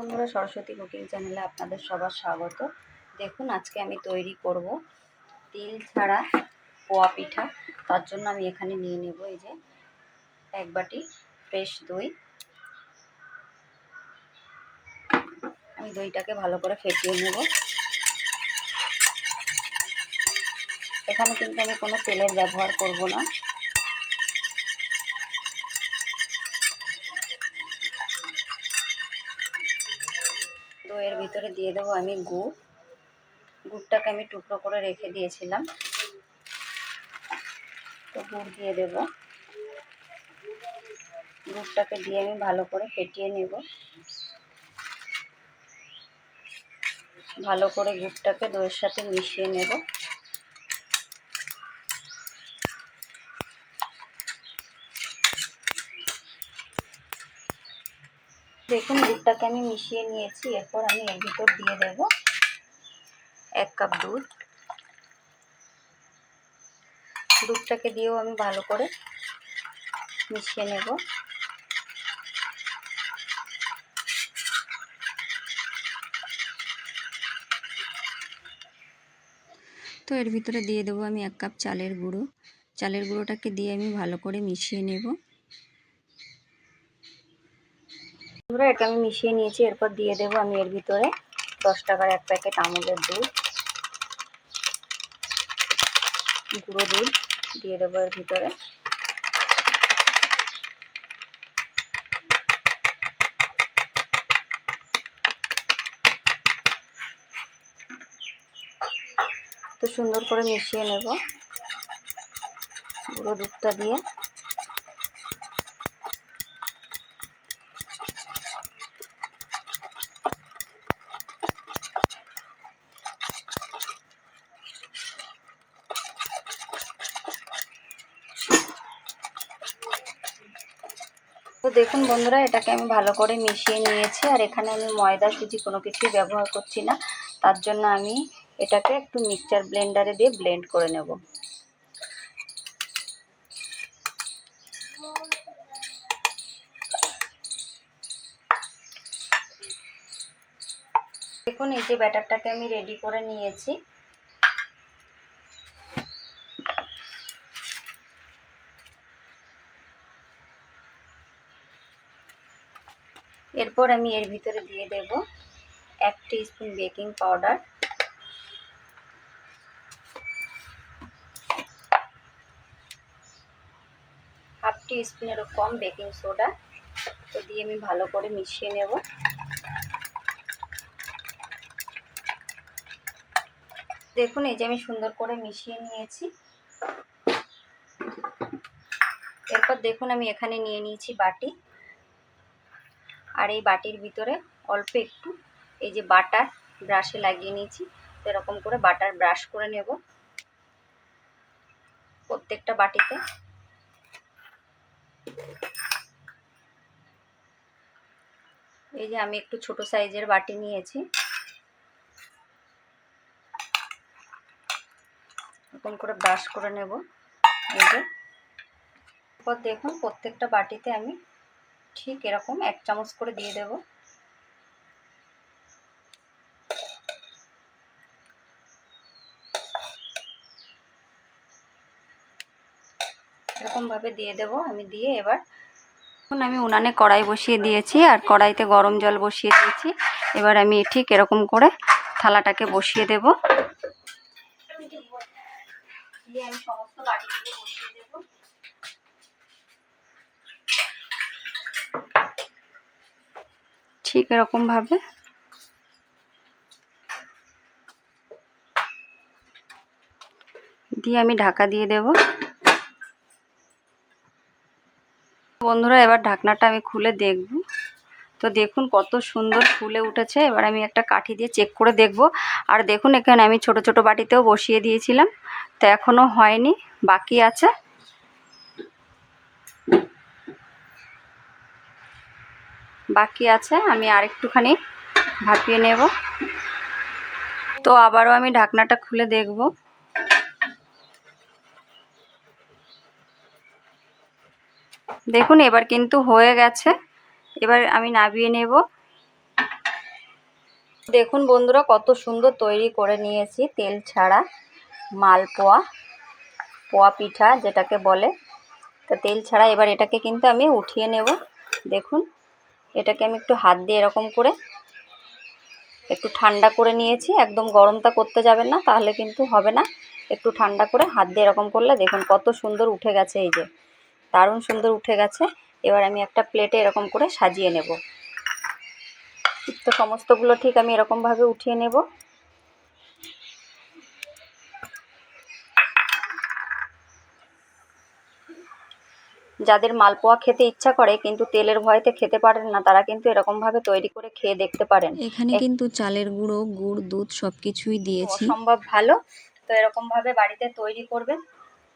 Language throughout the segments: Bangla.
বন্ধুরা, সরস্বতী কুকিং চ্যানেলে আপনাদের সবার স্বাগত। দেখুন, আজকে আমি তৈরি করব তিল ছাড়া পোয়া পিঠা। তার জন্য আমি এখানে নিয়ে নেব এই যে এক বাটি ফ্রেশ দই। আমি দইটাকে ভালো করে ফেটিয়ে নেব। এখানে কিন্তু আমি কোনো তেলের ব্যবহার করব না দইয়ের ভিতরে দিয়ে দেবো আমি গুড়। গুড়টাকে আমি টুকরো করে রেখে দিয়েছিলাম। তো গুড় দিয়ে দেব। গুড়টাকে দিয়ে আমি ভালো করে ফেটিয়ে নেব। ভালো করে গুড়টাকে দইয়ের সাথে মিশিয়ে নেব। দেখুন, দুধটাকে আমি মিশিয়ে নিয়েছি। এরপর আমি এর ভিতর দিয়ে দেব এক কাপ দুধ। দুধটাকে দিয়েও আমি ভালো করে মিশিয়ে নেব। তো এর ভিতরে দিয়ে দেবো আমি এক কাপ চালের গুঁড়ো। চালের গুঁড়োটাকে দিয়ে আমি ভালো করে মিশিয়ে নেব। বন্ধুরা, এটা আমি মিশিয়ে নিয়েছি, এরপর দিয়ে দেবো আমি এর ভিতরে দশ টাকার এক প্যাকেট আমুলের দুধ। গুঁড়ো দুধ দিয়ে দেবো এর ভিতরে। তো সুন্দর করে মিশিয়ে নেব। গুঁড়ো দুধটা দিয়ে। তো দেখুন বন্ধুরা, এটাকে আমি ভালো করে মিশিয়ে নিয়েছি, আর এখানে আমি ময়দা সুজি কোনো কিছুই ব্যবহার করছি না। তার জন্য আমি এটাকে একটু মিক্সচার ব্লেন্ডারে দিয়ে ব্লেন্ড করে নেব। দেখুন, এই যে ব্যাটারটাকে আমি রেডি করে নিয়েছি। এরপর আমি এর ভিতরে দিয়ে দেব এক spoon baking powder. Half tea স্পুনেরও কম বেকিং সোডা, তো দিয়ে আমি ভালো করে মিশিয়ে নেব। দেখুন, এই যে আমি সুন্দর করে মিশিয়ে নিয়েছি। এরপর দেখুন, আমি এখানে নিয়ে নিয়েছি বাটি। আর এই বাটির ভিতরে অল্প একটু এই যে বাটার ব্রাশে লাগিয়ে নিয়েছি। তো এরকম করে বাটার ব্রাশ করে নেব প্রত্যেকটা বাটিতে। এই যে আমি একটু ছোট সাইজের বাটি নিয়েছি। এরকম করে ব্রাশ করে নেব। এই যে। দেখুন প্রত্যেকটা বাটিতে আমি ঠিক এরকম এক চামচ করে দিয়ে দেব। এরকমভাবে দিয়ে দেব। আমি দিয়ে এবার এখন আমি উনানে কড়াই বসিয়ে দিয়েছি আর কড়াইতে গরম জল বসিয়ে দিয়েছি। এবার আমি ঠিক এরকম করে থালাটাকে বসিয়ে দেব। আমি সমস্ত বাটিগুলো বসিয়ে দেবো। ঠিক এরকমভাবে দিয়ে আমি ঢাকা দিয়ে দেব। বন্ধুরা, এবার ঢাকনাটা আমি খুলে দেখব। তো দেখুন কত সুন্দর ফুলে উঠেছে। এবার আমি একটা কাঠি দিয়ে চেক করে দেখব। আর দেখুন এখানে আমি ছোট ছোট বাটিতেও বসিয়ে দিয়েছিলাম। তো এখনও হয়নি, বাকি আছে। বাকি আছে, আমি আরেকটুখানি ভাপিয়ে নেব। তো আবারও আমি ঢাকনাটা খুলে দেখব। দেখুন, এবার কিন্তু হয়ে গেছে। এবার আমি নাবিয়ে নেব। দেখুন বন্ধুরা, কত সুন্দর তৈরি করে নিয়েছি তেল ছাড়া মালপোয়া, পোয়া পিঠা যেটাকে বলে। তো তেল ছাড়া এবার এটাকে কিন্তু আমি উঠিয়ে নেব। দেখুন। এটাকে আমি একটু হাত দিয়ে এরকম করে একটু ঠান্ডা করে নিয়েছি। একদম গরমটা করতে যাবেন না, তাহলে কিন্তু হবে না। একটু ঠান্ডা করে হাত দিয়ে এরকম করলে দেখুন কত সুন্দর উঠে গেছে এই যে। দারুণ সুন্দর উঠে গেছে। এবার আমি একটা প্লেটে এরকম করে সাজিয়ে নেব। তো সমস্তগুলো ঠিক আমি এরকমভাবে উঠিয়ে নেব। যাদের মালপোয়া খেতে ইচ্ছা করে কিন্তু তেলের ভয়তে খেতে পারেন না তারা কিন্তু এরকমভাবে তৈরি করে খেয়ে দেখতে পারেন। এখানে কিন্তু চালের গুঁড়ো গুড় দুধ সব কিছুই দিয়েছি। সম্ভব ভালো। তো এরকমভাবে বাড়িতে তৈরি করবেন।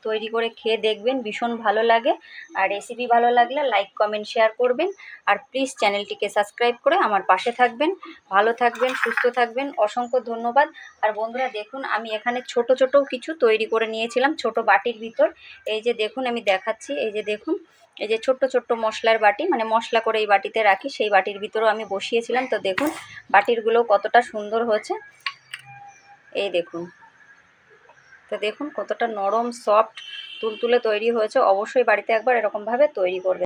তৈরি করে খেয়ে দেখবেন, ভীষণ ভালো লাগে। আর রেসিপি ভালো লাগলে লাইক কমেন্ট শেয়ার করবেন। আর প্লিজ চ্যানেলটিকে সাবস্ক্রাইব করে আমার পাশে থাকবেন। ভালো থাকবেন, সুস্থ থাকবেন। অসংখ্য ধন্যবাদ। আর বন্ধুরা, দেখুন, আমি এখানে ছোট ছোট কিছু তৈরি করে নিয়েছিলাম, ছোট বাটির ভিতর। এই যে দেখুন, আমি দেখাচ্ছি। এই যে দেখুন, এই যে ছোট্ট ছোট্ট মশলার বাটি মানে মশলা করে এই বাটিতে রাখি। সেই বাটির ভিতরেও আমি বসিয়েছিলাম। তো দেখুন বাটিরগুলো কতটা সুন্দর হয়েছে। এই দেখুন। তো দেখুন কতটা নরম সফট তুলতুলে তৈরি হয়েছে। অবশ্যই বাড়িতে একবার এরকমভাবে তৈরি করবে